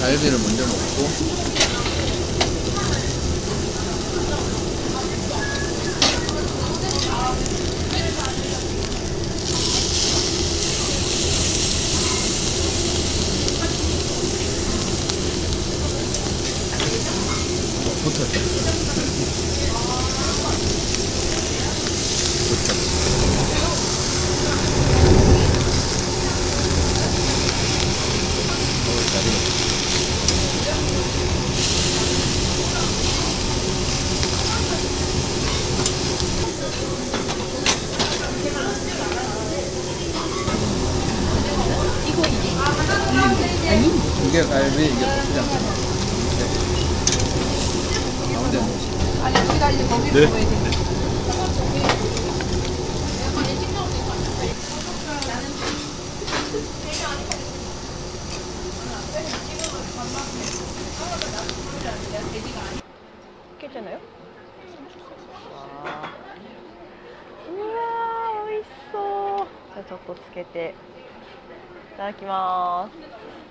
갈비를 먼저 먹고 でうわ美味しそうじゃあちょっとつけていただきます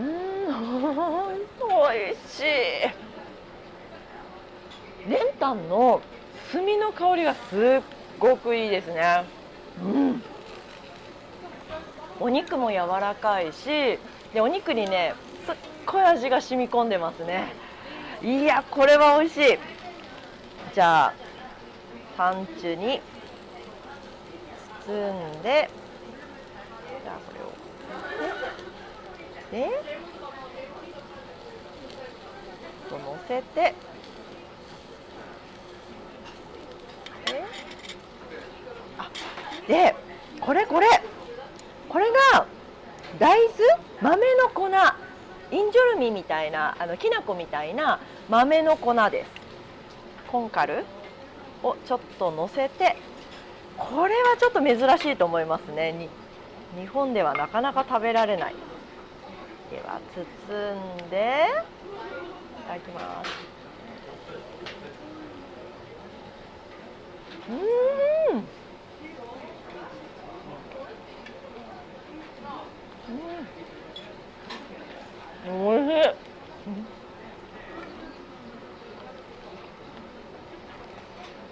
うーん、美味しい。練炭の炭の香りがすっごくいいですね。うん。お肉も柔らかいし、でお肉にね、すっごい味が染み込んでますね。いや、これは美味しい。じゃあ、パンチュに包んで、じゃあこれを。で、と乗せて、あ、で、これこれ、これが大豆豆の粉インジョルミみたいなあのきな粉みたいな豆の粉ですコンカルをちょっと乗せてこれはちょっと珍しいと思いますね日本ではなかなか食べられないでは包んでいただきますうーんうん、おいしい。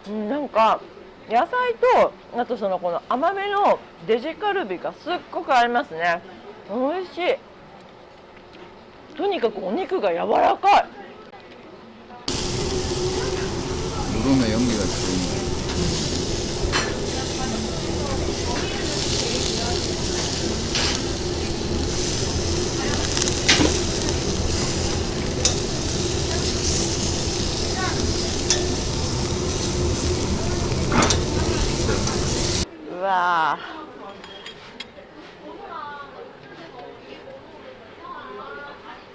うん、なんか野菜とあとそのこの甘めのデジカルビがすっごく合いますね。美味しい。とにかくお肉が柔らかい。うわ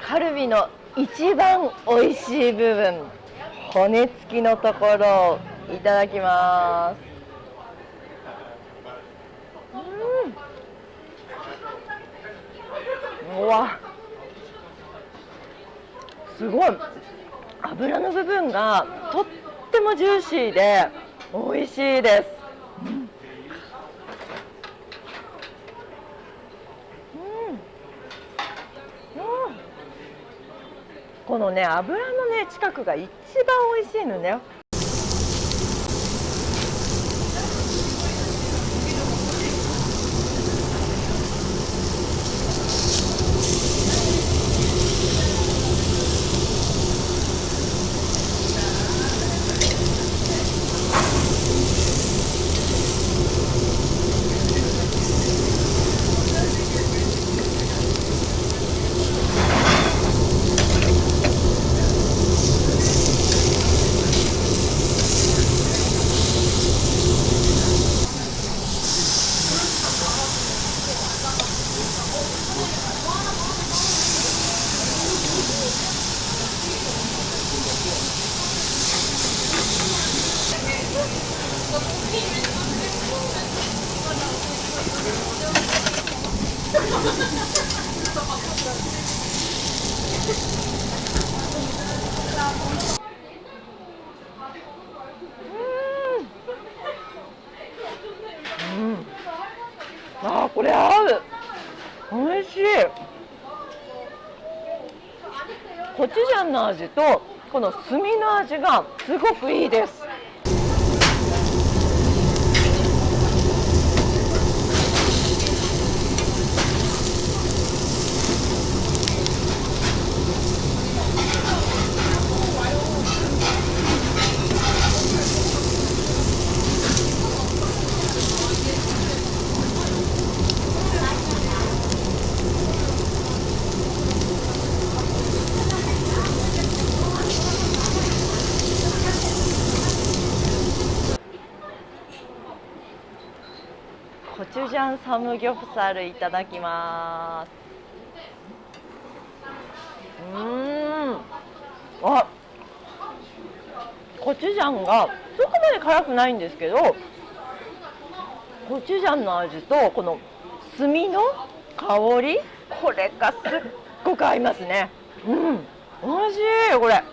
カルビの一番美味しい部分骨付きのところをいただきます。うん。うわ。すごい。脂の部分がとってもジューシーで美味しいです。このね油のね近くが一番美味しいのね。あこれ合う。美味しい。コチュジャンの味とこの炭の味がすごくいいです。コチュジャンサムギョプサルいただきます。うん。あ。コチュジャンがそこまで辛くないんですけどコチュジャンの味とこの炭の香りこれがすっごく合いますね。うん。美味しいこれ。